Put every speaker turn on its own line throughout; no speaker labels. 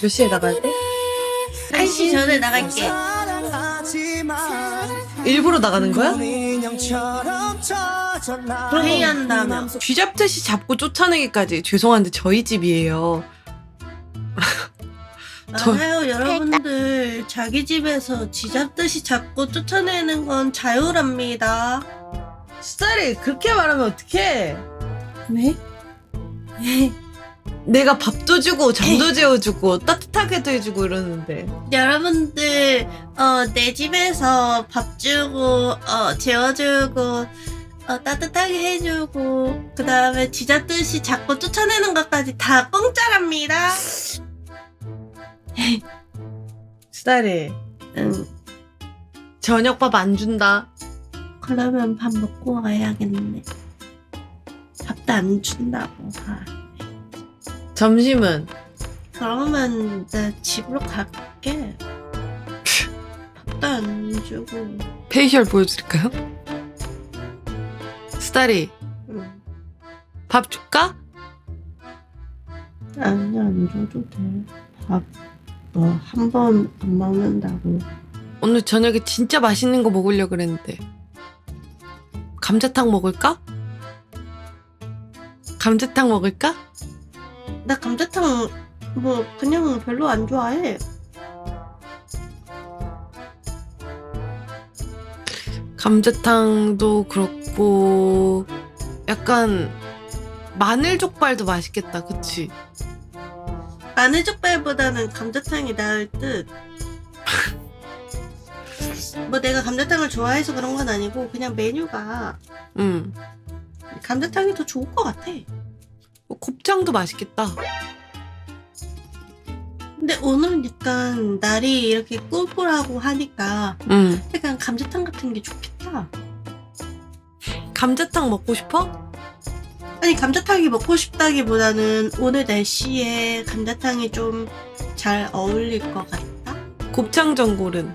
몇 시에 나가야 돼?
1시 전에 나갈게.
일부러 나가는 거야?
회의한다며.
쥐잡듯이 잡고 쫓아내기까지 죄송한데 저희 집이에요. 저-
맞아요, 여러분들. 자기 집에서 쥐잡듯이 잡고 쫓아내는 건 자유랍니다.
수달이 그렇게 말하면 어떡해?
네?
내가 밥도 주고 잠도 재워주고 따뜻하게도 해주고 이러는데
여러분들, 어, 내 집에서 밥 주고, 어, 재워주고, 어, 따뜻하게 해주고, 그 다음에 쥐잡듯이 잡고 쫓아내는 것까지 다 공짜랍니다.
수달이
응.
저녁밥 안 준다.
그러면 밥 먹고 와야겠네. 밥도 안 준다고. 아.
점심은
그러면 나 집으로 갈게. 밥도 안 주고.
페이셜 보여드릴까요? 수달이
응.
밥 줄까?
아니 안 줘도 돼. 밥뭐한 번 안 먹는다고.
오늘 저녁에 진짜 맛있는 거 먹으려고 그랬는데 감자탕 먹을까? 감자탕 먹을까?
나 감자탕 뭐 그냥 별로 안 좋아해.
감자탕도 그렇고 약간 마늘 족발도 맛있겠다 그치?
마늘 족발보다는 감자탕이 나을 듯. 뭐 내가 감자탕을 좋아해서 그런 건 아니고 그냥 메뉴가
응
감자탕이 더 좋을 것 같아.
뭐 곱창도 맛있겠다
근데 오늘은 약간 날이 이렇게 꿀꿀하고 하니까
응
약간 감자탕 같은 게 좋겠다.
감자탕 먹고 싶어?
아니 감자탕이 먹고 싶다기보다는 오늘 날씨에 감자탕이 좀 잘 어울릴 것 같다.
곱창 전골은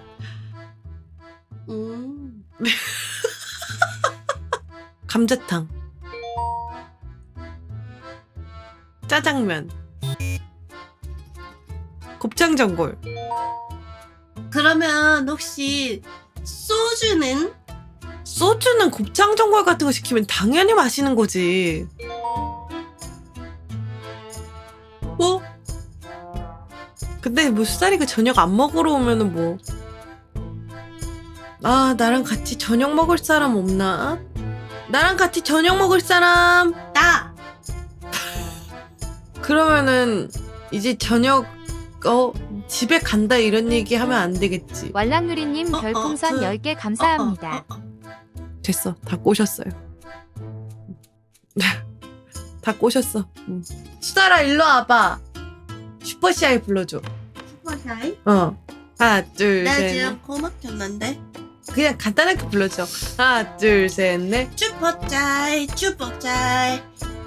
음.
감자탕 짜장면 곱창 전골
그러면 혹시 소주는
소주는 곱창 전골 같은 거 시키면 당연히 마시는 거지
뭐?
근데 뭐 수다리가 저녁 안 먹으러 오면은 뭐. 아, 나랑 같이 저녁 먹을 사람 없나? 나랑 같이 저녁 먹을 사람?
나
그러면은 이제 저녁, 어, 집에 간다 이런 얘기 하면 안 되겠지.
왈랑누리님
어, 어,
별풍선
그-
10개 감사합니다.
어, 어, 어.
됐어. 다 꼬셨어요. 다 꼬셨어. 응. 수다라 일로 와봐. 슈퍼시아이 불러줘.
슈퍼샤이?
어. 하나, 둘,
나
셋. 넷.
지금 코 막혔는데.
그냥 간단하게 불러줘. 하나, 둘, 셋, 넷.
슈퍼짜이 슈퍼짜이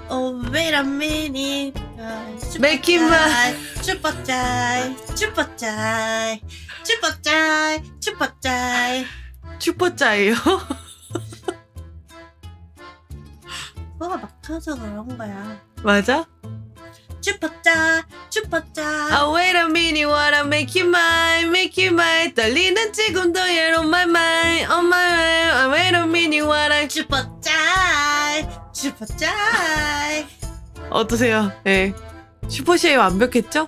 Oh wait a minute
a-
슈퍼짜이 슈퍼짜이 슈퍼짜이 슈퍼짜이
슈퍼짜이요?
뭐가 막혀서 그런 거야
맞아?
슈퍼짜이 슈퍼짜이
Ah, wait a minute, make you mine, make you mine. 떨리는 지금도 you're on my mind, on my mind. Ah, wait a minute, wanna.
슈퍼짜이 슈퍼짜이
어떠세요? 예. 슈퍼시에 완벽했죠?